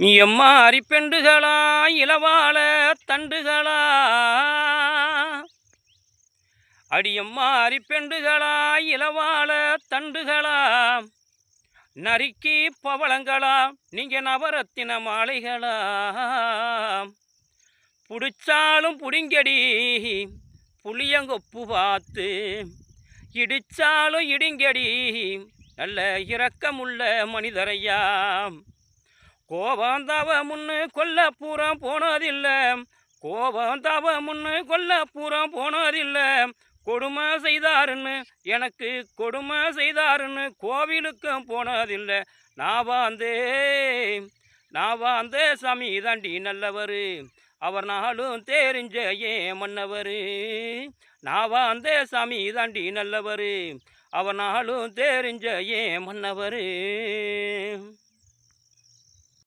நீ எம்மா அரிப்பெண்டுகளா இளவாள தண்டுகளா? அடியம்மா அரிப்பெண்டுகளா இளவாள தண்டுகளா? நறுக்கி பவளங்களா நீங்க நவரத்தின மாலைகளா பிடிச்சாலும் புடிங்கடி புளியங்கொப்பு பார்த்து இடிச்சாலும் இடிங்கடி நல்ல இரக்கமுள்ள மனிதரையா கோபாந்தாவ முன்னு கொல்ல பூரம் போனதில்லை. கோபாந்தாவ முன்னு கொல்ல பூரம் போனதில்லை. கொடுமை செய்தாருன்னு எனக்கு கொடுமை செய்தாருன்னு கோவிலுக்கும் போனதில்லை. நான் வாந்தே நான் வாந்தே சாமி தாண்டி நல்லவர். அவர் நாளும் தெரிஞ்ச ஏன் மன்னவர் நான் வாந்தே சாமி தாண்டி நல்லவர். அவர் நாளும் தெரிஞ்ச ஏன் மன்னவர்